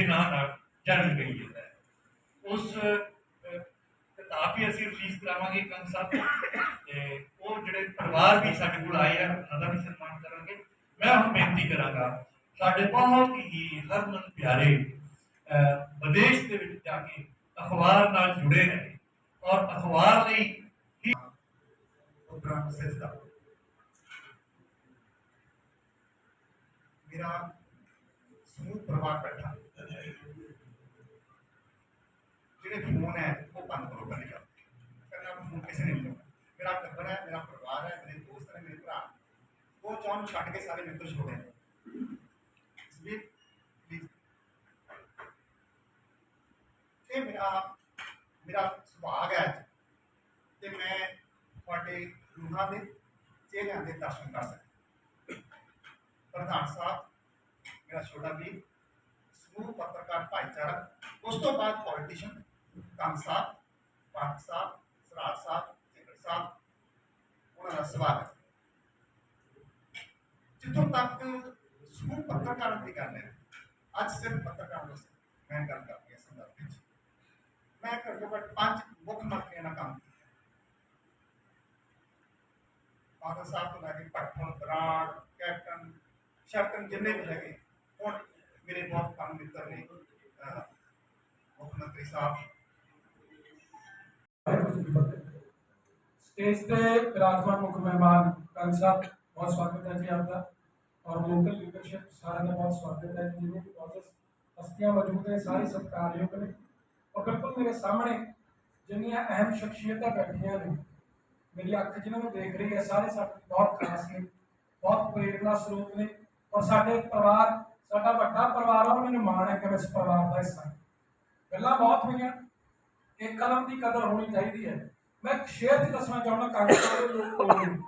ਨਾਂ ਨਾਲ ਜਾਣੀ ਗਈ ਹੈ। ਉਸ ਅਹ, ਕਿਤਾਬ ਵੀ ਅਸੀਂ ਰਿਲੀਜ਼ ਕਰਾਵਾਂਗੇ ਕੰਗ ਸਾਹਿਬ ਤੇ। ਉਹ ਜਿਹੜੇ ਪਰਿਵਾਰ ਵੀ ਸਾਡੇ ਕੋਲ ਆਏ ਆ ਉਹਨਾਂ ਦਾ ਵੀ ਸਨਮਾਨ ਕਰਾਂਗੇ। ਮੈਂ ਹੁਣ ਬੇਨਤੀ ਕਰਾਂਗਾ ਸਾਡੇ ਬਹੁਤ ਹੀ ਹਰਮਨ ਪਿਆਰੇ ਅਹ, ਵਿਦੇਸ਼ ਦੇ ਵਿੱਚ ਜਾ ਕੇ ਅਖਬਾਰ ਨਾਲ ਜੁੜੇ ਨੇ ਔਰ ਅਖਬਾਰ ਲਈ ਹੀ ਪ੍ਰੋਗਰਾਮ ਸਿਰਜਦਾ ਮੇਰਾ ਸਮੂਹ ਪਰਿਵਾਰ ਬੈਠਾ। ਜਿਹੜੇ ਫੋਨ ਹੈ, ਉਹ ਬੰਦ ਕਰੋ ਪਹਿਲੇ ਜਾ ਕਰਨਾ ਫੋਨ ਕਿਸੇ ਨੇ ਨਹੀਂ ਮੇਰਾ ਟੱਬਰ ਹੈ, ਮੇਰਾ ਪਰਿਵਾਰ ਹੈ, ਮੇਰੇ ਦੋਸਤ ਨੇ, ਮੇਰੇ ਭਰਾ। ਉਹ ਚਾਹੁੰ ਛੱਡ ਕੇ ਸਾਰੇ ਮਿੱਤਰ ਛੋੜੇ ਨੇ ਇਸ ਲਈ please, ਇਹ ਮੇਰਾ ਮੇਰਾ ਸੁਭਾਗ ਹੈ ਅੱਜ ਤੇ ਮੈਂ ਤੁਹਾਡੇ ਰੂਹਾਂ ਦੇ ਚਿਹਰਿਆਂ ਦੇ ਦਰਸ਼ਨ ਕਰ ਸਕਾਂ ਪ੍ਰਧਾਨ ਸਾਹਿਬ ਮੇਰਾ ਛੋਟਾ ਵੀਰ ਸਮੂਹ ਪੱਤਰਕਾਰ ਭਾਈਚਾਰਾ ਉਸ ਤੋਂ ਬਾਅਦ ਪੋਲੀਟੀਸ਼ੀਅਨ ਕੰਗ ਸਾਹਿਬ ਪਾਠ ਸਾਹਿਬ ਸਰਾਜ ਸਾਹਿਬ ਜਿਗਰ ਸਾਹਿਬ ਉਹਨਾਂ ਦਾ ਸਵਾਗਤ ਜਿੱਥੋਂ ਤੱਕ ਸਮੂਹ ਪੱਤਰਕਾਰਾਂ ਦੀ ਗੱਲ ਹੈ ਅੱਜ ਸਿਰਫ ਪੱਤਰਕਾਰ ਦੋਸਤ ਮੈਂ ਗੱਲ ਕਰਦੀ ਹਾਂ ਸੰਦਰਭ ਵਿੱਚ ਮੈਂ ਘੱਟੋ ਘੱਟ ਪੰਜ ਮੁੱਖ ਮੰਤਰੀਆਂ ਨਾਲ ਕੰਮ ਕੀਤਾ ਬਾਦਲ ਸਾਹਿਬ ਤੋਂ ਲੈ ਕੇ ਪੱਠਣ ਬਰਾੜ ਕੈਪਟਨ ਸ਼ੈਪਟਨ ਜਿੰਨੇ ਵੀ ਹੈਗੇ ਹੁਣ ਮੇਰੇ स्टेज पे विराजमान मुख्य मेहमान कंग साहब बहुत स्वागत है जी आपका और लोकल लीडरशिप सारा का बहुत स्वागत है जिन्हें भी बहुत हस्तियां मौजूद हैं सारी सत्कारयोग ने और बिल्कुल मेरे सामने जिन्नियां अहम शख्सियतां बैठियां ने मेरी अख जिन्होंने देख रही है सारे साडे बहुत खास ने बहुत प्रेरणा स्रोत ने और साडे परिवार साडा ਵੱਡਾ ਪਰਿਵਾਰ ਆ ਮੈਨੂੰ ਮਾਣ ਹੈ ਕਿ ਮੈਂ ਇਸ ਪਰਿਵਾਰ ਦਾ ਹਿੱਸਾ ਹਾਂ ਗੱਲਾਂ ਬਹੁਤ ਹੋਈਆਂ ਕਿ ਕਲਮ ਦੀ ਕਦਰ ਹੋਣੀ ਚਾਹੀਦੀ ਹੈ। ਮੈਂ ਸ਼ੇਅਰ ਚ ਦੱਸਣਾ ਚਾਹੁੰਦਾ ਕਾਂਗਰਸ ਦੇ ਲੋਕ ਕੌਣ ਨੇ।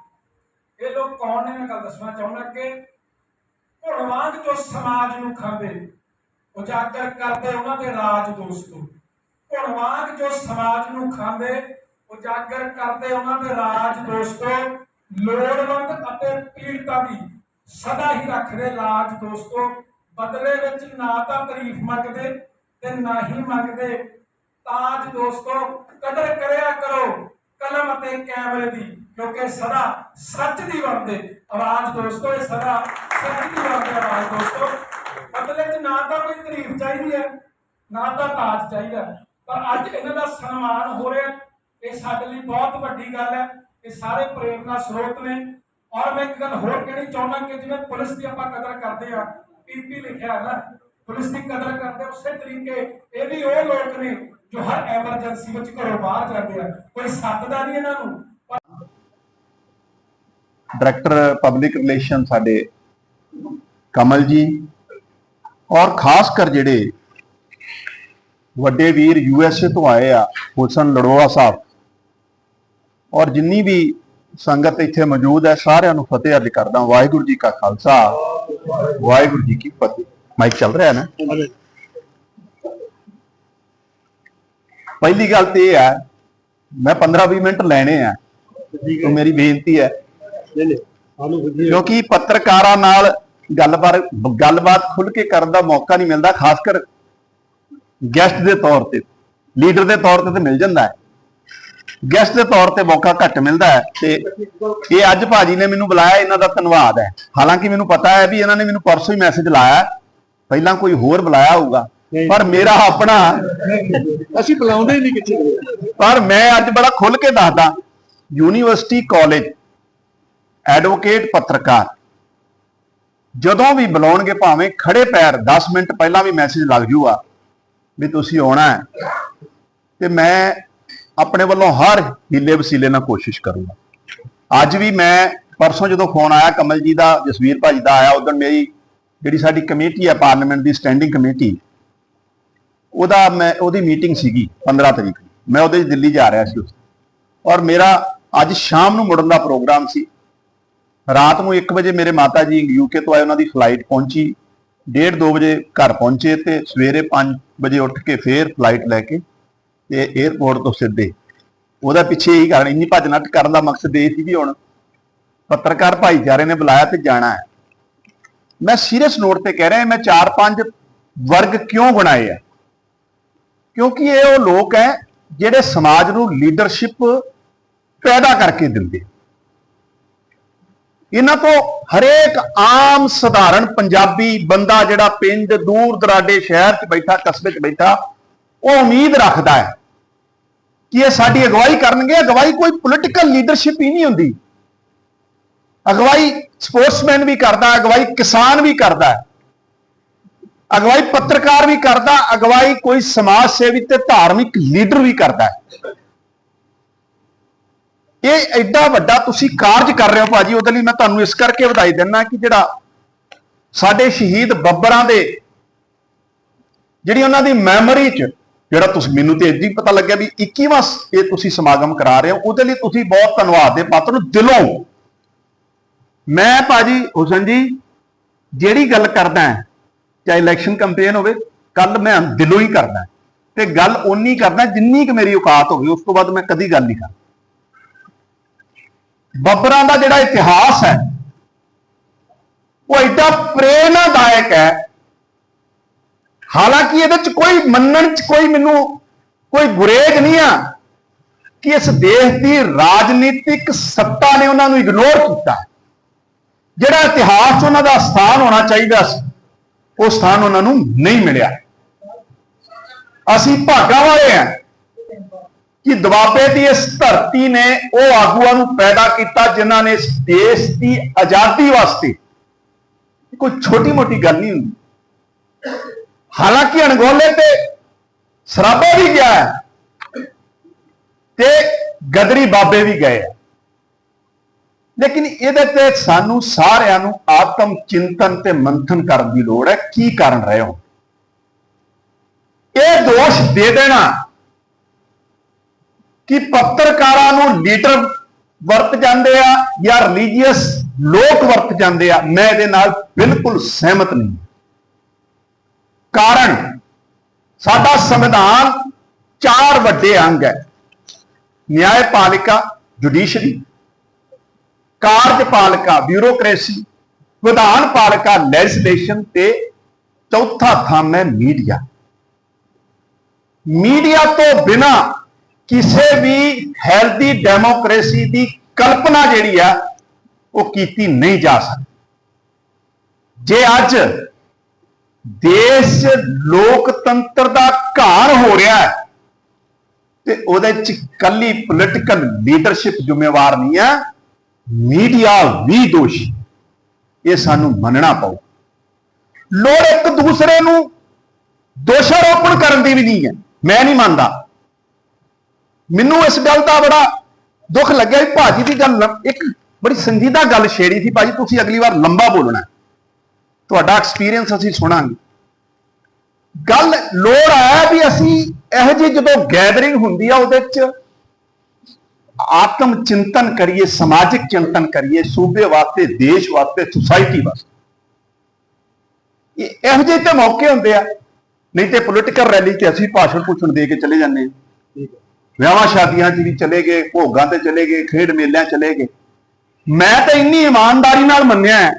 ਇਹ ਲੋਕ ਕੌਣ ਨੇ? ਮੈਂ ਗੱਲ ਦੱਸਣਾ ਚਾਹੁੰਦਾ ਕਿ ਘੁਣਵਾਂਗ ਜੋ ਸਮਾਜ ਨੂੰ ਖਾਂਦੇ, ਉਜਾਗਰ ਕਰਦੇ ਉਹਨਾਂ ਦੇ ਰਾਜ ਦੋਸਤੋ। ਘੁਣਵਾਂਗ ਜੋ ਸਮਾਜ ਨੂੰ ਖਾਂਦੇ, ਉਜਾਗਰ ਕਰਦੇ ਉਹਨਾਂ ਦੇ ਰਾਜ ਦੋਸਤੋ। ਲੋੜਵੰਦ ਅਤੇ ਪੀੜਤਾਂ ਦੀ ਸਦਾ ਹੀ ਰੱਖਦੇ ਲਾਜ ਦੋਸਤੋ। ਬਦਲੇ ਵਿੱਚ ਨਾ ਤਾਂ ਤਾਰੀਫ ਮੰਗਦੇ ਤੇ ਨਾ ਹੀ ਮੰਗਦੇ। ਤਾਜ ਦੋਸਤੋ, ਕਦਰ ਕਰਿਆ ਕਰੋ ਕਲਮ ਅਤੇ ਕੈਮਰੇ ਦੀ, ਕਿਉਂਕਿ ਸਦਾ ਸੱਚ ਦੀ ਬਣਦੇ ਆਵਾਜ਼ ਦੋਸਤੋ, ਇਹ ਸਦਾ ਸੱਚ ਦੀ ਬਣਦੇ ਆਵਾਜ਼ ਦੋਸਤੋ। ਬਦਲੇ 'ਚ ਨਾ ਤਾਂ ਕੋਈ ਤਾਰੀਫ ਚਾਹੀਦੀ ਹੈ, ਨਾ ਤਾਂ ਤਾਜ ਚਾਹੀਦਾ ਪਰ ਅੱਜ ਇਹਨਾਂ ਦਾ ਸਨਮਾਨ ਹੋ ਰਿਹਾ ਇਹ ਸਾਡੇ ਲਈ ਬਹੁਤ ਵੱਡੀ ਗੱਲ ਹੈ। ਇਹ ਸਾਰੇ ਪ੍ਰੇਰਨਾ ਸਰੋਤ ਨੇ। ਔਰ ਮੈਂ ਇੱਕ ਗੱਲ ਹੋਰ ਕਹਿਣੀ ਚਾਹੁੰਦਾ ਕਿ ਜਿਵੇਂ ਪੁਲਿਸ ਦੀ ਆਪਾਂ ਕਦਰ ਕਰਦੇ ਆ ਪੀਪੀ ਲਿਖਿਆ ਹੈ ਨਾ, ਪੁਲਿਸ ਦੀ ਕਦਰ ਕਰਦੇ ਉਸੇ ਤਰੀਕੇ ਇਹ ਵੀ ਉਹ ਲੋਕ ਨੇ ਜੋ ਹਰ ਐਮਰਜੈਂਸੀ ਵਿੱਚ ਘਰੋਂ ਬਾਹਰ ਜਾਂਦੇ ਆ ਕੋਈ ਸੱਦਦਾ ਨਹੀਂ ਇਹਨਾਂ ਨੂੰ। ਡਾਇਰੈਕਟਰ ਪਬਲਿਕ ਰਿਲੇਸ਼ਨ ਸਾਡੇ ਕਮਲ ਜੀ ਔਰ ਖਾਸ ਕਰ ਜਿਹੜੇ ਵੱਡੇ ਵੀਰ ਯੂਐਸਏ ਤੋਂ ਆਏ ਆ ਹੁਸਨ ਲੜੋਆ ਸਾਹਿਬ। ਔਰ ਜਿੰਨੀ ਵੀ ਸੰਗਤ ਇੱਥੇ ਮੌਜੂਦ ਹੈ ਸਾਰਿਆਂ ਨੂੰ ਫਤਿਹ ਅਰਜ਼ ਕਰਦਾ ਵਾਹਿਗੁਰੂ ਜੀ ਕਾ ਖਾਲਸਾ ਵਾਹਿਗੁਰੂ ਜੀ ਕੀ ਫਤਿਹ। ਮਾਈਕ ਚੱਲ ਰਿਹਾ ਹੈ ਨਾ ਪਹਿਲੀ ਗੱਲ ਤੇ ਇਹ ਹੈ ਮੈਂ 15-20 ਮਿੰਟ ਲੈਣੇ ਆ। तो ਮੇਰੀ ਬੇਨਤੀ ਹੈ। ਕਿਉਂਕਿ ਪੱਤਰਕਾਰਾਂ ਨਾਲ ਗੱਲਬਾਤ ਗੱਲਬਾਤ ਖੁੱਲ ਕੇ ਕਰਨ ਦਾ ਮੌਕਾ ਨਹੀਂ ਮਿਲਦਾ ਖਾਸ ਕਰ ਗੈਸਟ ਦੇ ਤੌਰ ਤੇ। ਲੀਡਰ ਦੇ ਤੌਰ ਤੇ ਤੇ ਮਿਲ ਜਾਂਦਾ ਹੈ। ਗੈਸਟ ਦੇ ਤੌਰ ਤੇ ਮੌਕਾ ਘੱਟ ਮਿਲਦਾ ਹੈ ਤੇ ਇਹ ਅੱਜ ਭਾਜੀ ਨੇ ਮੈਨੂੰ ਬੁਲਾਇਆ ਇਹਨਾਂ ਦਾ ਧੰਨਵਾਦ ਹੈ। ਹਾਲਾਂਕਿ ਮੈਨੂੰ ਪਤਾ ਹੈ ਵੀ ਇਹਨਾਂ ਨੇ ਮੈਨੂੰ ਪਰਸੋਂ ਹੀ ਮੈਸੇਜ ਲਾਇਆ। ਪਹਿਲਾਂ ਕੋਈ ਹੋਰ ਬੁਲਾਇਆ ਹੋਊਗਾ। ਪਰ ਮੇਰਾ ਆਪਣਾ ਅਸੀਂ ਬੁਲਾਉਂਦੇ ਹੀ ਨਹੀਂ ਕਿਤੇ ਪਰ ਮੈਂ ਅੱਜ ਬੜਾ ਖੁੱਲ ਕੇ ਦੱਸਦਾ ਯੂਨੀਵਰਸਿਟੀ ਕਾਲਜ ਐਡਵੋਕੇਟ ਪੱਤਰਕਾਰ ਜਦੋਂ ਵੀ ਬੁਲਾਉਣਗੇ ਭਾਵੇਂ ਖੜੇ ਪੈਰ 10 ਮਿੰਟ ਪਹਿਲਾਂ ਵੀ ਮੈਸੇਜ ਲੱਗ ਜੂਗਾ ਵੀ ਤੁਸੀਂ ਆਉਣਾ ਹੈ। ਤੇ ਮੈਂ ਆਪਣੇ ਵੱਲੋਂ ਹਰ ਹੀਲੇ ਵਸੀਲੇ ਨਾਲ ਕੋਸ਼ਿਸ਼ ਕਰੂੰਗਾ। ਅੱਜ ਵੀ ਮੈਂ ਪਰਸੋਂ ਜਦੋਂ ਫੋਨ ਆਇਆ ਕਮਲ ਜੀ ਦਾ ਜਸਵੀਰ ਭਾਜੀ ਦਾ ਆਇਆ ਉਦੋਂ ਮੇਰੀ ਜਿਹੜੀ ਸਾਡੀ ਕਮੇਟੀ ਹੈ ਪਾਰਲੀਮੈਂਟ ਦੀ ਸਟੈਂਡਿੰਗ ਕਮੇਟੀ ਉਹਦਾ ਮੈਂ, ਉਹਦੀ ਮੀਟਿੰਗ ਸੀਗੀ 15 ਤਰੀਕ ਮੈਂ ਉਹਦੇ 'ਚ ਦਿੱਲੀ ਜਾ ਰਿਹਾ ਸੀ ਉਸ ਔਰ ਮੇਰਾ ਅੱਜ ਸ਼ਾਮ ਨੂੰ ਮੁੜਨ ਦਾ ਪ੍ਰੋਗਰਾਮ ਸੀ। ਰਾਤ ਨੂੰ 1 ਵਜੇ ਮੇਰੇ ਮਾਤਾ ਜੀ ਯੂਕੇ ਤੋਂ ਆਏ, ਉਹਨਾਂ ਦੀ ਫਲਾਈਟ ਪਹੁੰਚੀ। 1:30 2 ਵਜੇ ਘਰ ਪਹੁੰਚੇ ਤੇ ਸਵੇਰੇ 5 ਵਜੇ ਉੱਠ ਕੇ ਫੇਰ ਫਲਾਈਟ ਲੈ ਕੇ ਤੇ 에ਅਰਪੋਰਟ ਤੋਂ ਸਿੱਧੇ। ਉਹਦਾ ਪਿੱਛੇ ਇਹੀ ਕਾਰਨ, ਇੰਨੀ ਭੱਜ ਨੱਟ ਕਰਨ ਦਾ ਮਕਸਦ ਇਹ ਸੀ ਵੀ ਹੁਣ ਪੱਤਰਕਾਰ ਭਾਈਚਾਰੇ ਨੇ ਬੁਲਾਇਆ ਤੇ ਜਾਣਾ ਹੈ। ਮੈਂ ਸੀਰੀਅਸ ਨੋਟ ਤੇ ਕਹਿ ਰਿਹਾ, ਮੈਂ 4-5 ਵਰਗ ਕਿਉਂ ਬਣਾਏ ਆ? ਕਿਉਂਕਿ ਇਹ ਉਹ ਲੋਕ ਹੈ ਜਿਹੜੇ ਸਮਾਜ ਨੂੰ ਲੀਡਰਸ਼ਿਪ ਪੈਦਾ ਕਰਕੇ ਦਿੰਦੇ ਇਹਨਾਂ ਤੋਂ ਹਰੇਕ ਆਮ ਸਧਾਰਨ ਪੰਜਾਬੀ ਬੰਦਾ ਜਿਹੜਾ ਪਿੰਡ, ਦੂਰ ਦਰਾਡੇ, ਸ਼ਹਿਰ 'ਚ ਬੈਠਾ, ਕਸਬੇ 'ਚ ਬੈਠਾ, ਉਹ ਉਮੀਦ ਰੱਖਦਾ ਹੈ ਕਿ ਇਹ ਸਾਡੀ ਅਗਵਾਈ ਕਰਨਗੇ। ਅਗਵਾਈ ਕੋਈ ਪੋਲਿਟੀਕਲ ਲੀਡਰਸ਼ਿਪ ਹੀ ਨਹੀਂ ਹੁੰਦੀ। ਅਗਵਾਈ ਸਪੋਰਟਸਮੈਨ ਵੀ ਕਰਦਾ, ਅਗਵਾਈ ਕਿਸਾਨ ਵੀ ਕਰਦਾ ਅਗਵਾਈ ਪੱਤਰਕਾਰ ਵੀ ਕਰਦਾ ਅਗਵਾਈ ਕੋਈ ਸਮਾਜ ਸੇਵੀ ਤੇ ਧਾਰਮਿਕ ਲੀਡਰ ਵੀ ਕਰਦਾ ਹੈ। ਇਹ ਐਡਾ ਵੱਡਾ ਤੁਸੀਂ ਕਾਰਜ ਕਰ ਰਹੇ ਹੋ ਭਾਜੀ ਉਹਦੇ ਲਈ ਮੈਂ ਤੁਹਾਨੂੰ ਇਸ ਕਰਕੇ ਵਧਾਈ ਦਿੰਦਾ ਕਿ ਜਿਹੜਾ ਸਾਡੇ ਸ਼ਹੀਦ ਬੱਬਰਾਂ ਦੇ ਜਿਹੜੀ ਉਹਨਾਂ ਦੀ ਮੈਮਰੀ 'ਚ ਜਿਹੜਾ ਤੁਸੀਂ ਮੈਨੂੰ ਤੇ ਇੱਦਾਂ ਹੀ ਪਤਾ ਲੱਗਿਆ ਵੀ 21ਵਾਂ ਇਹ ਤੁਸੀਂ ਸਮਾਗਮ ਕਰਾ ਰਹੇ ਹੋ ਉਹਦੇ ਲਈ ਤੁਸੀਂ ਬਹੁਤ ਧੰਨਵਾਦ ਦੇ ਪਾਤਰ ਨੂੰ ਦਿਲੋਂ। ਮੈਂ ਭਾਜੀ ਹੁਸਨ ਜੀ ਜਿਹੜੀ ਗੱਲ ਕਰਦਾ ਹਾਂ, ਚਾਹੇ ਇਲੈਕਸ਼ਨ ਕੈਂਪੇਨ ਹੋਵੇ ਕੱਲ ਮੈਂ ਦਿਲੋਂ ਹੀ ਕਰਦਾ ਤੇ ਗੱਲ ਓਨੀ ਕਰਦਾ ਜਿੰਨੀ ਕਿ ਮੇਰੀ ਔਕਾਤ ਹੋਵੇ, ਉਸ ਤੋਂ ਬਾਅਦ ਮੈਂ ਕਦੀ ਗੱਲ ਨਹੀਂ ਕਰਦਾ ਬੱਬਰਾਂ ਦਾ ਜਿਹੜਾ ਇਤਿਹਾਸ ਹੈ, ਉਹ ਐਡਾ ਪ੍ਰੇਰਣਾਦਾਇਕ ਹੈ। ਹਾਲਾਂਕਿ ਇਹਦੇ ਚ ਕੋਈ ਮੰਨਣ ਚ ਕੋਈ ਮੈਨੂੰ ਕੋਈ ਗੁਰੇਜ ਨਹੀਂ ਆ ਕਿ ਇਸ ਦੇਸ਼ ਦੀ ਰਾਜਨੀਤਿਕ ਸੱਤਾ ਨੇ ਉਹਨਾਂ ਨੂੰ ਇਗਨੋਰ ਕੀਤਾ। ਜਿਹੜਾ ਇਤਿਹਾਸ 'ਚ ਉਹਨਾਂ ਦਾ ਸਥਾਨ ਹੋਣਾ ਚਾਹੀਦਾ ਸੀ ਉਹ ਸਥਾਨ ਉਹਨਾਂ ਨੂੰ ਨਹੀਂ ਮਿਲਿਆ। ਅਸੀਂ ਭਾਗਾਂ ਵਾਲੇ ਹਾਂ ਕਿ ਦੁਆਬੇ ਦੀ ਇਸ ਧਰਤੀ ਨੇ ਉਹ ਆਗੂਆਂ ਨੂੰ ਪੈਦਾ ਕੀਤਾ ਜਿਨ੍ਹਾਂ ਨੇ ਇਸ ਦੇਸ਼ ਦੀ ਆਜ਼ਾਦੀ ਵਾਸਤੇ ਕੋਈ ਛੋਟੀ ਮੋਟੀ ਗੱਲ ਨਹੀਂ ਹੁੰਦੀ। ਹਾਲਾਂਕਿ ਅਣਗੋਲੇ ਤੇ ਸਰਾਬਾ ਵੀ ਗਿਆ ਹੈ ਤੇ ਗਦਰੀ ਬਾਬੇ ਵੀ ਗਏ। ਆ ਲੇਕਿਨ ਇਹਦੇ ਤੇ ਸਾਨੂੰ ਸਾਰਿਆਂ ਨੂੰ ਆਤਮ ਚਿੰਤਨ ਤੇ ਮੰਥਨ ਕਰਨ ਦੀ ਲੋੜ ਹੈ। ਕੀ ਕਾਰਨ ਰਹੇ ਹੋ? ਇਹ ਦੋਸ਼ ਦੇ ਦੇਣਾ ਕਿ ਪੱਤਰਕਾਰਾਂ ਨੂੰ ਲੀਡਰ ਵਰਤ ਜਾਂਦੇ ਆ ਜਾਂ ਰਿਲੀਜੀਅਸ ਲੋਕ ਵਰਤ ਜਾਂਦੇ ਆ, ਮੈਂ ਇਹਦੇ ਨਾਲ ਬਿਲਕੁਲ ਸਹਿਮਤ ਨਹੀਂ। ਕਾਰਨ, ਸਾਡਾ ਸੰਵਿਧਾਨ ਚਾਰ ਵੱਡੇ ਅੰਗ ਹੈ। ਨਿਆਂਪਾਲਿਕਾ ਜੁਡੀਸ਼ਰੀ ਕਾਰਜਪਾਲਿਕਾ, ਬਿਊਰੋਕ੍ਰੇਸੀ ਵਿਧਾਨ ਪਾਲਿਕਾ ਲੈਜਿਸਲੇਸ਼ਨ ਤੇ ਚੌਥਾ ਥੰਮ ਹੈ ਮੀਡੀਆ। ਮੀਡੀਆ ਤੋਂ ਬਿਨਾ ਕਿਸੇ ਵੀ ਹੈਲਦੀ ਡੈਮੋਕ੍ਰੇਸੀ ਦੀ ਕਲਪਨਾ ਜਿਹੜੀ ਆ, ਉਹ ਕੀਤੀ ਨਹੀਂ ਜਾ ਸਕਦੀ। ਜੇ ਅੱਜ ਦੇਸ਼ ਲੋਕਤੰਤਰ ਦਾ ਘਾਣ ਹੋ ਰਿਹਾ ਹੈ, ਤੇ ਉਹਦੇ ਚ ਕੱਲੀ ਪੋਲੀਟੀਕਲ ਲੀਡਰਸ਼ਿਪ ਜ਼ਿੰਮੇਵਾਰ ਨਹੀਂ ਹੈ ਮੀਡੀਆ ਵੀ ਦੋਸ਼ੀ। ਇਹ ਸਾਨੂੰ ਮੰਨਣਾ ਪਊ। ਲੋੜ ਇੱਕ ਦੂਸਰੇ ਨੂੰ ਦੋਸ਼ਾਰੋਪਣ ਕਰਨ ਦੀ ਵੀ ਨਹੀਂ ਹੈ। ਮੈਂ ਨਹੀਂ ਮੰਨਦਾ। ਮੈਨੂੰ ਇਸ ਗੱਲ ਦਾ ਬੜਾ ਦੁੱਖ ਲੱਗਿਆ ਵੀ ਭਾਜੀ ਦੀ ਗੱਲ ਇੱਕ ਬੜੀ ਸੰਜੀਦਾ ਗੱਲ ਛੇੜੀ ਸੀ। ਭਾਜੀ, ਤੁਸੀਂ ਅਗਲੀ ਵਾਰ ਲੰਬਾ ਬੋਲਣਾ ਤੁਹਾਡਾ ਐਕਸਪੀਰੀਅੰਸ ਅਸੀਂ ਸੁਣਾਂਗੇ। ਗੱਲ ਲੋੜ ਹੈ ਵੀ ਅਸੀਂ ਇਹੋ ਜਿਹੀ ਜਦੋਂ ਗੈਦਰਿੰਗ ਹੁੰਦੀ ਆ, ਉਹਦੇ ਚ ਆਤਮ ਚਿੰਤਨ ਕਰੀਏ, ਸਮਾਜਿਕ ਚਿੰਤਨ ਕਰੀਏ, ਸੂਬੇ ਵਾਸਤੇ, ਦੇਸ਼ ਵਾਸਤੇ ਸੁਸਾਇਟੀ ਵਾਸਤੇ। ਇਹ ਇਹੋ ਜਿਹੇ ਤੇ ਮੌਕੇ ਹੁੰਦੇ ਆ। ਨਹੀਂ ਤੇ ਪੋਲੀਟੀਕਲ ਰੈਲੀ ਤੇ ਅਸੀਂ ਭਾਸ਼ਣ ਪੁੱਛਣ ਦੇ ਕੇ ਚਲੇ ਜਾਂਦੇ ਹਾਂ। ਵਿਆਹਾਂ, ਸ਼ਾਦੀਆਂ 'ਚ ਵੀ ਚਲੇ ਗਏ, ਭੋਗਾਂ ਤੇ ਚਲੇ ਗਏ, ਖੇਡ ਮੇਲਿਆਂ ਚਲੇ ਗਏ। ਮੈਂ ਤਾਂ ਇੰਨੀ ਇਮਾਨਦਾਰੀ ਨਾਲ ਮੰਨਿਆ ਹੈ।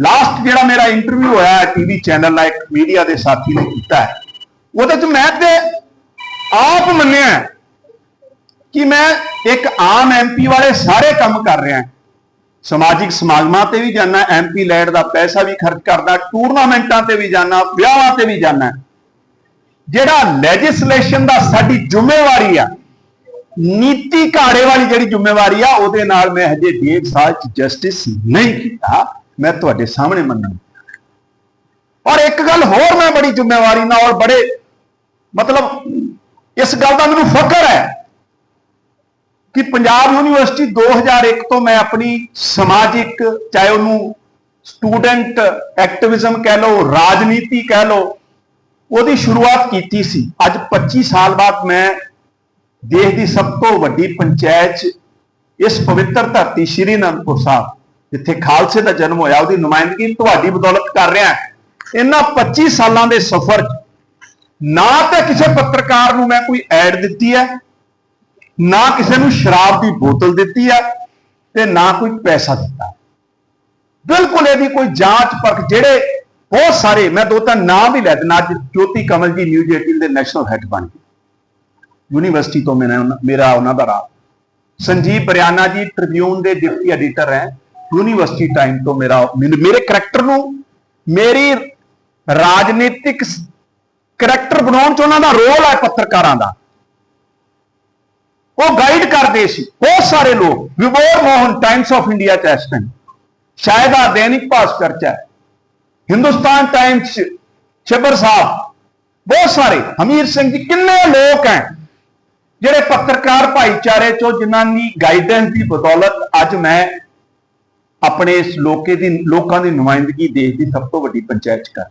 ਲਾਸਟ ਜਿਹੜਾ ਮੇਰਾ ਇੰਟਰਵਿਊ ਹੋਇਆ ਹੈ ਟੀਵੀ ਚੈਨਲ ਨਾਲ ਇੱਕ ਮੀਡੀਆ ਦੇ ਸਾਥੀ ਨੇ ਕੀਤਾ ਹੈ। ਉਹਦੇ 'ਚ ਮੈਂ ਤੇ ਆਪ ਮੰਨਿਆ ਕਿ ਮੈਂ ਇੱਕ ਆਮ ਐਮਪੀ ਵਾਲੇ ਸਾਰੇ ਕੰਮ ਕਰ ਰਿਹਾ ਸਮਾਜਿਕ ਸਮਾਗਮਾਂ ਤੇ ਵੀ ਜਾਣਾ ਐਮਪੀ ਲੈਡ ਦਾ ਪੈਸਾ ਵੀ ਖਰਚ ਕਰਦਾ, ਟੂਰਨਾਮੈਂਟਾਂ ਤੇ ਵੀ ਜਾਣਾ ਵਿਆਹਾਂ ਤੇ ਵੀ ਜਾਣਾ ਜਿਹੜਾ ਲੈਜਿਸਲੇਸ਼ਨ ਦਾ ਸਾਡੀ ਜ਼ਿੰਮੇਵਾਰੀ ਆ, ਨੀਤੀ ਘਾੜੇ ਵਾਲੀ ਜਿਹੜੀ ਜ਼ਿੰਮੇਵਾਰੀ ਆ, ਉਹਦੇ ਨਾਲ ਮੈਂ ਹਜੇ ਡੇਢ ਸਾਲ ਚ ਜਸਟਿਸ ਨਹੀਂ ਕੀਤਾ। ਮੈਂ ਤੁਹਾਡੇ ਸਾਹਮਣੇ ਮੰਨਣ ਔਰ ਇੱਕ ਗੱਲ ਹੋਰ ਮੈਂ ਬੜੀ ਜ਼ਿੰਮੇਵਾਰੀ ਨਾਲ ਔਰ ਬੜੇ ਮਤਲਬ ਇਸ ਗੱਲ ਦਾ ਮੈਨੂੰ ਫਕਰ ਹੈ। ਕਿ ਪੰਜਾਬ ਯੂਨੀਵਰਸਿਟੀ 2001 ਤੋਂ ਮੈਂ ਆਪਣੀ ਸਮਾਜਿਕ, ਚਾਹੇ ਉਹਨੂੰ ਸਟੂਡੈਂਟ ਐਕਟਿਵਿਜ਼ਮ ਕਹਿ ਲਓ, ਰਾਜਨੀਤੀ ਕਹਿ ਲਓ, ਉਹਦੀ ਸ਼ੁਰੂਆਤ ਕੀਤੀ ਸੀ। ਅੱਜ 25 ਸਾਲ ਬਾਅਦ ਮੈਂ ਦੇਸ਼ ਦੀ ਸਭ ਤੋਂ ਵੱਡੀ ਪੰਚਾਇਤ 'ਚ ਇਸ ਪਵਿੱਤਰ ਧਰਤੀ ਸ਼੍ਰੀ ਅਨੰਦਪੁਰ ਸਾਹਿਬ, ਜਿੱਥੇ ਖਾਲਸੇ ਦਾ ਜਨਮ ਹੋਇਆ, ਉਹਦੀ ਨੁਮਾਇੰਦਗੀ ਤੁਹਾਡੀ ਬਦੌਲਤ ਕਰ ਰਿਹਾ ਇਹਨਾਂ 25 ਸਾਲਾਂ ਦੇ ਸਫ਼ਰ 'ਚ ਨਾ ਤਾਂ ਕਿਸੇ ਪੱਤਰਕਾਰ ਨੂੰ ਮੈਂ ਕੋਈ ਐਡ ਦਿੱਤੀ ਹੈ ਨਾ ਕਿਸੇ ਨੂੰ ਸ਼ਰਾਬ ਦੀ ਬੋਤਲ ਦਿੱਤੀ ਹੈ ਤੇ ਨਾ ਕੋਈ ਪੈਸਾ ਦਿੱਤਾ। ਬਿਲਕੁਲ ਇਹਦੀ ਕੋਈ ਜਾਂਚ ਪਰਖ ਜਿਹੜੇ ਬਹੁਤ ਸਾਰੇ, ਮੈਂ ਦੋ ਤਿੰਨ ਨਾਮ ਵੀ ਲੈ ਦਿੰਦਾ, ਅੱਜ ਜੋਤੀ ਕਮਲ ਜੀ ਨਿਊਜ਼ 18 ਦੇ ਨੈਸ਼ਨਲ ਹੈੱਡ ਬਣ ਗਏ। ਯੂਨੀਵਰਸਿਟੀ ਤੋਂ ਮੇਰਾ ਮੇਰਾ ਉਹਨਾਂ ਦਾ ਰਾਹ ਸੰਜੀਵ ਬਰਿਆਨਾ ਜੀ ਟ੍ਰਿਬਿਊਨ ਦੇ ਡਿਪਟੀ ਐਡੀਟਰ ਹੈ। ਯੂਨੀਵਰਸਿਟੀ ਟਾਈਮ ਤੋਂ ਮੇਰਾ ਮੈਨੂੰ- ਮੇਰੇ ਕਰੈਕਟਰ ਨੂੰ ਮੇਰੀ ਰਾਜਨੀਤਿਕ ਕਰੈਕਟਰ ਬਣਾਉਣ ਚ ਉਹਨਾਂ ਦਾ ਰੋਲ ਹੈ ਪੱਤਰਕਾਰਾਂ ਦਾ। ਉਹ ਗਾਈਡ ਕਰਦੇ ਸੀ। ਬਹੁਤ ਸਾਰੇ ਲੋਕ। Vibhor Mohan Times of India ਚ ਇਸ time ਸ਼ਾਇਦ ਆ ਦੈਨਿਕ ਭਾਸਕਰ ਚ ਹਿੰਦੁਸਤਾਨ ਟਾਈਮਸ ਚ ਸਾਹਿਬ, ਬਹੁਤ ਸਾਰੇ, ਹਮੀਰ ਸਿੰਘ ਜੀ, ਕਿੰਨੇ ਲੋਕ ਹੈ, ਜਿਹੜੇ ਪੱਤਰਕਾਰ ਭਾਈਚਾਰੇ ਚੋਂ ਜਿਨ੍ਹਾਂ ਦੀ ਗਾਈਡੈਂਸ ਦੀ ਬਦੌਲਤ ਅੱਜ ਮੈਂ ਆਪਣੇ ਇਸ ਲੋਕੇ ਦੀ, ਲੋਕਾਂ ਦੀ ਨੁਮਾਇੰਦਗੀ ਦੇਸ਼ ਦੀ ਸਭ ਤੋਂ ਵੱਡੀ ਪੰਚਾਇਤ ਕਰ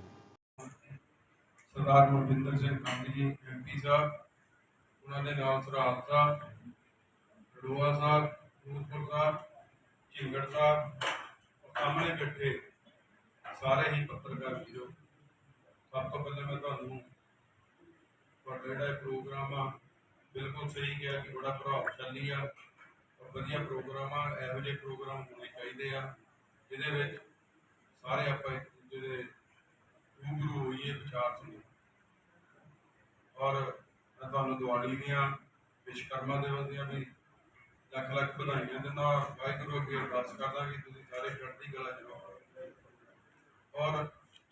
ਸਰਦਾਰ ਮਨਵਿੰਦਰ ਸਿੰਘ ਕੰਗ ਜੀ ਐਮਪੀ ਸਾਹਿਬ, ਉਹਨਾਂ ਦੇ ਨਾਲ ਸਰਾਜ ਸਾਹਿਬ ਰੜੂਆ ਸਾਹਿਬ, ਨੂਰਪੁਰ ਸਾਹਿਬ, ਝਿੰਗੜ ਸਾਹਿਬ ਔਰ ਸਾਹਮਣੇ ਬੈਠੇ। ਸਾਰੇ ਹੀ ਪੱਤਰਕਾਰ ਵੀਰੋ, ਸਭ ਤੋਂ ਪਹਿਲਾਂ ਮੈਂ ਤੁਹਾਨੂੰ ਤੁਹਾਡਾ ਜਿਹੜਾ ਇਹ ਪ੍ਰੋਗਰਾਮ ਆ, ਬਿਲਕੁਲ ਸਹੀ ਕਿਹਾ ਕਿ ਬੜਾ ਪ੍ਰਭਾਵਸ਼ਾਲੀ ਆ। ਔਰ ਵਧੀਆ ਪ੍ਰੋਗਰਾਮ ਆ, ਇਹੋ ਜਿਹੇ ਪ੍ਰੋਗਰਾਮ ਹੋਣੇ ਚਾਹੀਦੇ ਆ, ਜਿਹਦੇ ਵਿੱਚ ਸਾਰੇ ਆਪਾਂ ਇੱਕ ਦੂਜੇ ਦੇ ਰੂਬਰੂ ਹੋਈਏ, ਵਿਚਾਰ ਸੁਣੀਏ। ਔਰ ਮੈਂ ਤੁਹਾਨੂੰ ਦੀਵਾਲੀ ਦੀਆਂ ਵਿਸ਼ਕਰਮਾ ਦਿਵਸ ਦੀਆਂ ਵੀ ਲੱਖ ਲੱਖ ਵਧਾਈਆਂ ਦਿੰਦਾ ਔਰ ਵਾਹਿਗੁਰੂ ਅੱਗੇ ਅਰਦਾਸ ਕਰਦਾ ਕਿ ਤੁਸੀਂ ਸਾਰੇ ਚੜ੍ਹਦੀ ਕਲਾ ਚ ਰਹੋ ਔਰ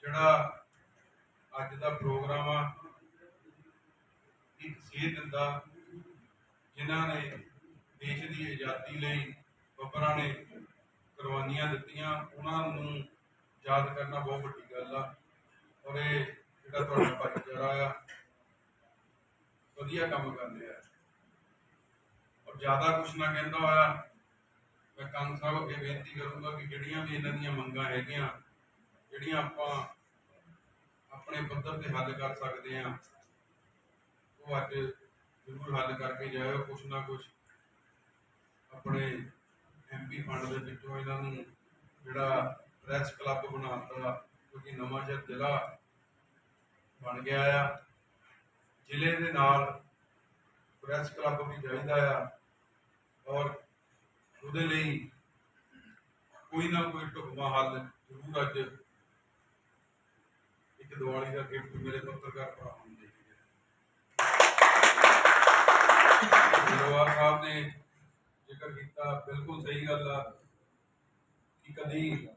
ਜਿਹੜਾ ਅੱਜ ਦਾ ਪ੍ਰੋਗਰਾਮ ਆ, ਇੱਕ ਸੇਧ ਦਿੰਦਾ, ਜਿਨ੍ਹਾਂ ਨੇ ਦੇਸ਼ ਦੀ ਆਜ਼ਾਦੀ ਲਈ ਬੱਬਰਾਂ ਨੇ ਕੁਰਬਾਨੀਆਂ ਦਿੱਤੀਆਂ, ਉਹਨਾਂ ਨੂੰ ਯਾਦ ਕਰਨਾ ਬਹੁਤ ਵੱਡੀ ਗੱਲ ਆ। ਔਰ ਇਹ ਜਿਹੜਾ ਤੁਹਾਡਾ ਭਾਈਚਾਰਾ ਆ, ਵਧੀਆ ਕੰਮ ਕਰ ਰਿਹਾ ਜ਼ਿਆਦਾ ਕੁਛ ਨਾ ਕਹਿੰਦਾ ਹੋਇਆ, ਮੈਂ ਕੰਗ ਸਾਹਿਬ ਅੱਗੇ ਬੇਨਤੀ ਕਰੂੰਗਾ ਕਿ ਜਿਹੜੀਆਂ ਵੀ ਇਹਨਾਂ ਦੀਆਂ ਮੰਗਾਂ ਹੈਗੀਆਂ, ਜਿਹੜੀਆਂ ਆਪਾਂ ਆਪਣੇ ਪੱਧਰ ਤੇ ਹੱਲ ਕਰ ਸਕਦੇ ਆ ਉਹ ਅੱਜ ਜ਼ਰੂਰ ਹੱਲ ਕਰਕੇ ਜਾਇਓ, ਕੁਛ ਨਾ ਕੁਛ ਆਪਣੇ ਐਮਪੀ ਫੰਡ ਦੇ ਵਿੱਚੋਂ ਇਹਨਾਂ ਨੂੰ ਜਿਹੜਾ ਪ੍ਰੈਸ ਕਲੱਬ ਬਣਾਤਾ, ਕਿਉਂਕਿ ਨਵਾਂ ਸ਼ਹਿਰ ਜ਼ਿਲ੍ਹਾ ਬਣ ਗਿਆ ਆ, ਜ਼ਿਲ੍ਹੇ ਦੇ ਨਾਲ ਪ੍ਰੈਸ ਕਲੱਬ ਵੀ ਚਾਹੀਦਾ ਆ। ਔਰ ਉਹਦੇ ਲਈ ਕੋਈ ਨਾ ਕੋਈ ਢੁਕਵਾਂ ਹੱਲ ਜ਼ਰੂਰ ਅੱਜ ਇੱਕ ਦੀਵਾਲੀ ਦਾ ਗਿਫਟ ਮੇਰੇ ਪੱਤਰਕਾਰ ਭਰਾਵਾਂ ਨੂੰ ਦੇ ਗਿਆ। ਜਵਾਰ ਸਾਹਿਬ ਨੇ ਜ਼ਿਕਰ ਕੀਤਾ, ਬਿਲਕੁਲ ਸਹੀ ਗੱਲ ਆ ਕਿ ਕਦੀ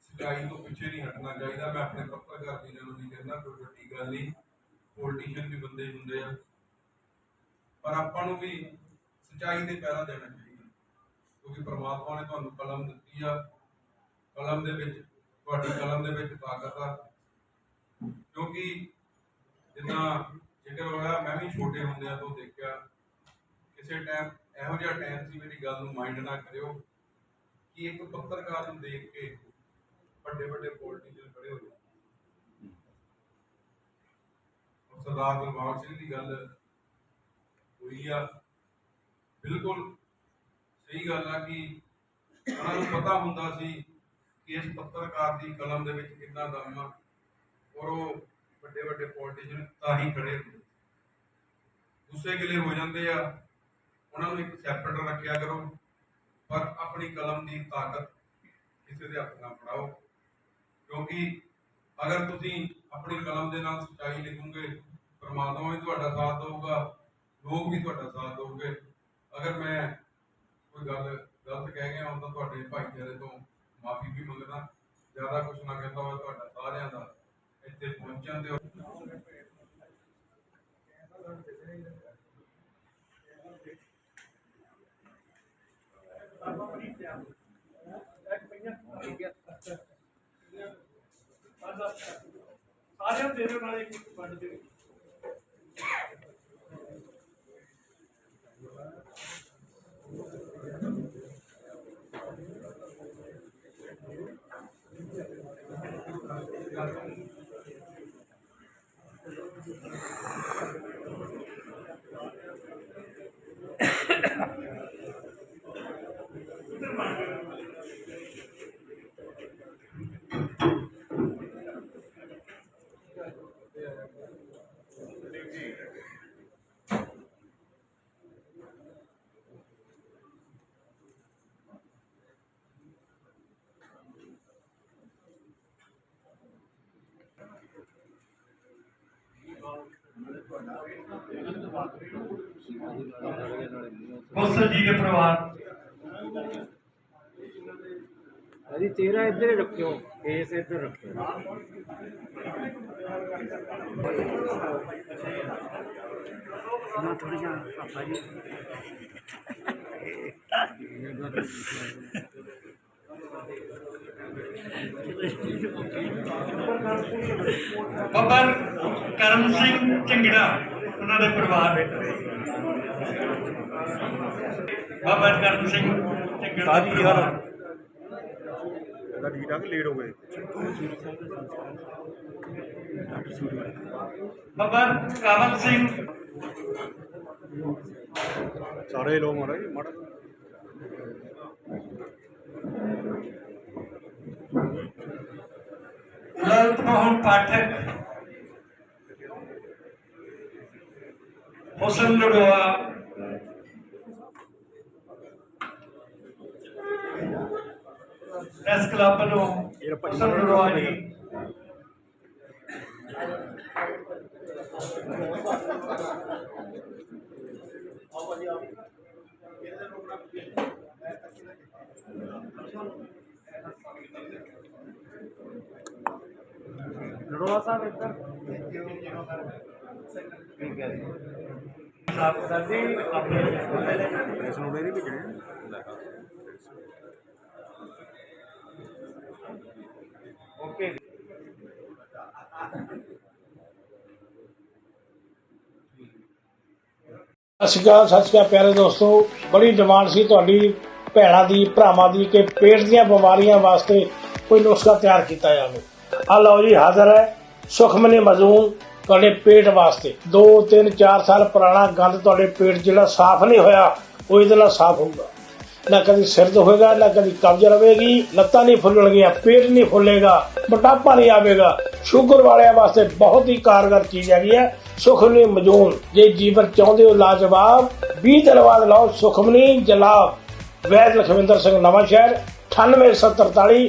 ਸਚਾਈ ਤੋਂ ਪਿੱਛੇ ਨਹੀਂ ਹਟਣਾ ਚਾਹੀਦਾ। ਮੈਂ ਆਪਣੇ ਪੱਤਰਕਾਰ ਵੀਰਾਂ ਨੂੰ ਵੀ ਕਹਿੰਦਾ, ਕੋਈ ਵੱਡੀ ਗੱਲ ਨਹੀਂ। ਪੋਲੀਟੀਸ਼ੀਅਨ ਵੀ ਬੰਦੇ ਹੁੰਦੇ ਆ। ਪਰ ਆਪਾਂ ਨੂੰ ਵੀ ਸਚਾਈ ਦੇ ਪਹਿਰਾ ਦੇਣਾ ਚਾਹੀਦਾ। ਕਿਉਂਕਿ ਪ੍ਰਮਾਤਮਾ ਨੇ ਤੁਹਾਨੂੰ ਕਲਮ ਦਿੱਤੀ ਆ। ਕਲਮ ਦੇ ਵਿੱਚ, ਤੁਹਾਡੀ ਕਲਮ ਦੇ ਵਿੱਚ ਤਾਕਤ ਆ। ਕਿਉਂਕਿ ਜਿੱਦਾਂ ਜ਼ਿਕਰ ਹੋਇਆ, ਮੈਂ ਵੀ ਛੋਟੇ ਹੁੰਦਿਆਂ ਤੋਂ ਦੇਖਿਆ। ਕਿਸੇ ਟਾਈਮ ਇਹੋ ਜਿਹਾ ਟਾਈਮ ਸੀ, ਮੇਰੀ ਗੱਲ ਨੂੰ ਮਾਈਂਡ ਨਾ ਕਰਿਓ, ਕਿ ਇੱਕ ਪੱਤਰਕਾਰ ਨੂੰ ਦੇਖ ਕੇ ਵੱਡੇ ਵੱਡੇ ਪੋਲੀਟੀਸ਼ੀਅਨ ਖੜੇ ਹੋ ਜਾਂਦੇ ਸਰਦਾਰ ਬਲਵਾਨ ਸਿੰਘ ਦੀ ਗੱਲ ਹੋਈ ਆ। ਬਿਲਕੁਲ ਸਹੀ ਗੱਲ ਆ ਕਿ ਉਹਨਾਂ ਨੂੰ ਪਤਾ ਹੁੰਦਾ ਸੀ ਕਿ ਇਸ ਪੱਤਰਕਾਰ ਦੀ ਕਲਮ ਦੇ ਵਿੱਚ ਕਿੰਨਾ ਦਮ ਆ ਔਰ ਉਹ ਵੱਡੇ ਵੱਡੇ ਪੋਲੀਟੀਸ਼ੀਅਨ ਤਾਂ ਹੀ ਖੜੇ ਹੁੰਦੇ ਗੁੱਸੇ ਗਿਲੇ ਹੋ ਜਾਂਦੇ ਆ, ਉਹਨਾਂ ਨੂੰ ਇੱਕ ਸੈਪਰੇਟਰ ਰੱਖਿਆ ਕਰੋ, ਪਰ ਆਪਣੀ ਕਲਮ ਦੀ ਤਾਕਤ ਕਿਸੇ ਦੇ ਹੱਥ ਨਾ ਫੜਾਓ, ਕਿਉਂਕਿ ਅਗਰ ਤੁਸੀਂ ਆਪਣੀ ਕਲਮ ਦੇ ਨਾਲ ਸੱਚਾਈ ਲਿਖੋਗੇ, ਪਰਮਾਤਮਾ ਵੀ ਤੁਹਾਡਾ ਸਾਥ ਦੇਊਗਾ, ਲੋਕ ਵੀ ਤੁਹਾਡਾ ਸਾਥ ਦੇਣਗੇ ਅਗਰ ਮੈਂ ਕੋਈ ਗੱਲ ਗਲਤ ਕਹਿ ਗਿਆ ਹਾਂ ਤਾਂ ਤੁਹਾਡੇ ਭਾਈਚਾਰੇ ਤੋਂ, ਮਾਫੀ ਵੀ ਮੰਗਦਾ, ਜ਼ਿਆਦਾ ਕੁਝ ਨਾ ਕਹਿੰਦਾ ਹੋਇਆ ਤੁਹਾਡਾ ਸਾਰਿਆਂ ਦਾ, ਇੱਥੇ ਪਹੁੰਚਣ ਦੇ ਸਾਰਿਆਂ ਦੇ ਦਿਓ ਇੱਕ ਵੰਡ ਦਿਓ ਕੌਂਸਲ ਜੀ ਦੇ ਪਰਿਵਾਰ ਅਜੀ ਤੇਰਾ ਇੱਧਰ ਹੀ ਰੱਖਿਓ ਫੇਸ ਇੱਧਰ ਰੱਖਿਓ ਨਾ ਥੋੜੀ ਜਿਹਾ ਪਾਪਾ ਜੀ ਬਾਬਾ ਕਰਮ ਸਿੰਘ ਝੰਗੜਾ ਉਹਨਾਂ ਦੇ ਪਰਿਵਾਰ ਦੇ ਬਾਬਾ ਕਰਮ ਸਿੰਘ ਝੰਗੜਾ ਸਾਜੀ ਯਾਰ ਠੀਕ ਠਾਕ ਲੇਟ ਹੋ ਗਏ ਬਾਬਾ ਕਾਵਲ ਸਿੰਘ ਸਾਰੇ ਲੋਕ ਮਾੜਾ ਜੀ ਮਾੜਾ ਲਲਿਤ ਮੋਹਨ ਪਾਠਕ ਹੁਸਨ ਲੜਵਾ ਪ੍ਰੈਸ ਕਲੱਬ ਵੱਲੋਂ ਹੁਸਨ ਲੜਵਾ ਜੀ ਨਰੋਆ ਸਾਹਿਬ ਇੱਧਰ ਸਾਹਿਬ ਸਰ ਜੀ ਆਪਣੇ ਓਕੇ ਸਤਿ ਸ਼੍ਰੀ ਅਕਾਲ, ਸਤਿ ਸ਼੍ਰੀ ਅਕਾਲ ਪਿਆਰੇ ਦੋਸਤੋ। ਬੜੀ ਡਿਮਾਂਡ ਸੀ ਤੁਹਾਡੀ ਭੈਣਾਂ ਦੀ, ਭਰਾਵਾਂ ਦੀ ਕਿ ਪੇਟ ਦੀਆਂ ਬਿਮਾਰੀਆਂ ਵਾਸਤੇ ਕੋਈ ਨੁਸਖਾ ਤਿਆਰ ਕੀਤਾ ਜਾਵੇ। ਆ ਲਓ ਜੀ, ਹਾਜ਼ਰ ਹੈ ਸੁਖਮਨੀ ਮਜ਼ੂਮ ਤੁਹਾਡੇ ਪੇਟ ਵਾਸਤੇ। 2 3 4 ਸਾਲ ਪੁਰਾਣਾ ਗੰਦ ਤੁਹਾਡੇ ਪੇਟ ਜਿਹੜਾ ਸਾਫ਼ ਨਹੀਂ ਹੋਇਆ, ਉਹ ਇਹਦੇ ਨਾਲ ਸਾਫ਼ ਹੋਊਗਾ ਨਾ ਕਦੀ ਸਿਰ ਹੋਏਗਾ ਨਾ ਕਦੀ ਕਬਜ਼ ਰਵੇਗੀ ਲੱਤਾਂ ਨਹੀਂ ਫੁੱਲਣਗੀਆਂ, ਪੇਟ ਨਹੀਂ ਫੁੱਲੇਗਾ, ਮੋਟਾਪਾ ਨਹੀਂ ਆਵੇਗਾ। ਸ਼ੂਗਰ ਵਾਲਿਆਂ ਵਾਸਤੇ ਬਹੁਤ ਹੀ ਕਾਰਗਰ ਚੀਜ਼ ਹੈਗੀ ਹੈ। ਸੁਖਮਨੀ ਮਜੂਨ। ਜੇ ਜੀਵਨ ਚਾਹੁੰਦੇ ਹੋ ਲਾਜਵਾਬ 20 ਦਿਨ ਬਾਅਦ ਲਓ ਸੁਖਮਨੀ ਜਲਾਬ ਵੈਦ ਲਖਵਿੰਦਰ ਸਿੰਘ ਨਵਾਂ ਸ਼ਹਿਰ 9873